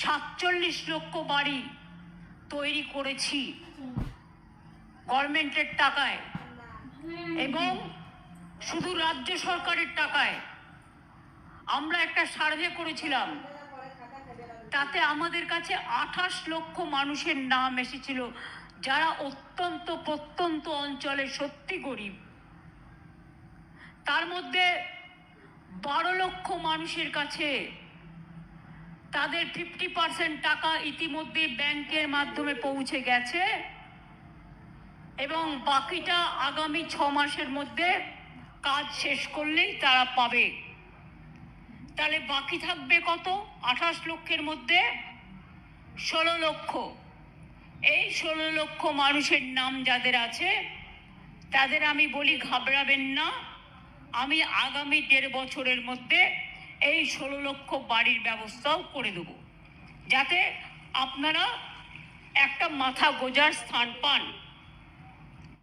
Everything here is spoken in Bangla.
সাতচল্লিশ লক্ষ বাড়ি তৈরি করেছি। গভর্নমেন্টের টাকায় এবং শুধু রাজ্য সরকারের টাকায়। আমরা একটা সার্ভে করেছিলাম। তাতে আমাদের কাছে আঠাশ লক্ষ মানুষের নাম এসেছিল, যারা অত্যন্ত প্রত্যন্ত অঞ্চলে সত্যি গরিব। তার মধ্যে বারো লক্ষ মানুষের কাছে তাদের ফিফটি পার্সেন্ট টাকা ইতিমধ্যে ব্যাংকের মাধ্যমে পৌঁছে গেছে। এবং বাকিটা আগামী ছ মাসের মধ্যে কাজ শেষ করলেই তারা পাবে। তাহলে বাকি থাকবে কত? আঠাশ লক্ষের মধ্যে ষোলো লক্ষ। এই ষোলো লক্ষ মানুষের নাম যাদের আছে, তাদের আমি বলি ঘাবড়াবেন না। আমি আগামী দেড় বছরের মধ্যে এই ষোলো লক্ষ বাড়ির ব্যবস্থাও করে দেব। যাতে আপনারা একটা মাথা গোজার স্থান পান।